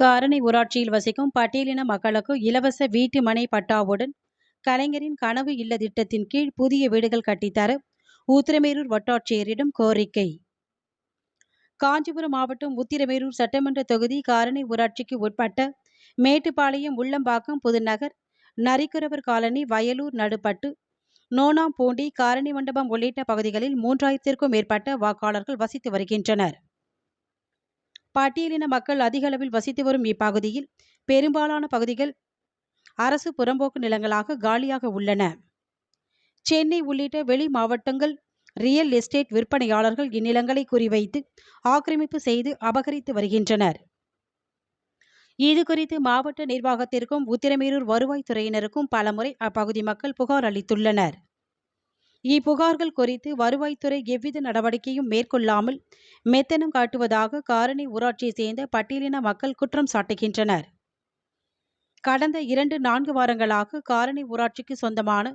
காரணி ஊராட்சியில் வசிக்கும் பட்டியலின மக்களுக்கு இலவச வீட்டு மனை பட்டாவுடன் கலைஞரின் கனவு இல்ல திட்டத்தின் கீழ் புதிய வீடுகள் கட்டித்தர உத்திரமேரூர் வட்டாட்சியரிடம் கோரிக்கை. காஞ்சிபுரம் மாவட்டம் உத்திரமேரூர் சட்டமன்ற தொகுதி காரணி ஊராட்சிக்கு உட்பட்ட மேட்டுப்பாளையம் உள்ளம்பாக்கம் புதுநகர் நரிக்குறவர் காலனி வயலூர் நடுப்பட்டு நோனாம்பூண்டி காரணி மண்டபம் உள்ளிட்ட பகுதிகளில் மூன்றாயிரத்திற்கும் மேற்பட்ட வாக்காளர்கள் வசித்து வருகின்றனர். பட்டியலின மக்கள் அதிக அளவில் வசித்து வரும் இப்பகுதியில் பெரும்பாலான பகுதிகள் அரசு புறம்போக்கு நிலங்களாக காலியாக உள்ளன. சென்னை உள்ளிட்ட வெளி மாவட்டங்கள் ரியல் எஸ்டேட் விற்பனையாளர்கள் இந்நிலங்களை குறிவைத்து ஆக்கிரமிப்பு செய்து அபகரித்து வருகின்றனர். இது குறித்து மாவட்ட நிர்வாகத்திற்கும் உத்திரமேரூர் வருவாய்த்துறையினருக்கும் பலமுறை அப்பகுதி மக்கள் புகார் அளித்துள்ளனர். இப்புகார்கள் குறித்து வருவாய்த்துறை எவ்வித நடவடிக்கையும் மேற்கொள்ளாமல் மெத்தனம் காட்டுவதாக காரணி ஊராட்சியை சேர்ந்த பட்டியலின மக்கள் குற்றம் சாட்டுகின்றனர். கடந்த இரண்டு நான்கு வாரங்களாக காரணி ஊராட்சிக்கு சொந்தமான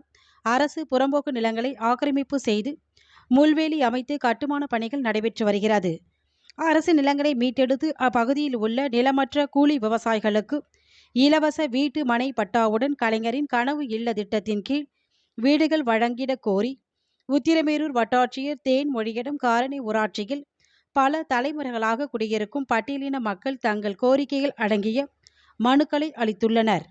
அரசு புறம்போக்கு நிலங்களை ஆக்கிரமிப்பு செய்து முள்வேலி அமைத்து கட்டுமான பணிகள் நடைபெற்று வருகிறது. அரசு நிலங்களை மீட்டெடுத்து அப்பகுதியில் உள்ள நிலமற்ற கூலி விவசாயிகளுக்கு இலவச வீட்டு மனை பட்டாவுடன் கலைஞரின் கனவு இல்ல திட்டத்தின் கீழ் வீடுகள் வழங்கிட கோரி உத்திரமேரூர் வட்டாட்சியர் தேன் மொழியிடம் காரணி ஊராட்சியில் பல தலைமுறைகளாக குடியிருக்கும் பட்டியலின மக்கள் தங்கள் கோரிக்கைகள் அடங்கிய மனுக்களை அளித்துள்ளனர்.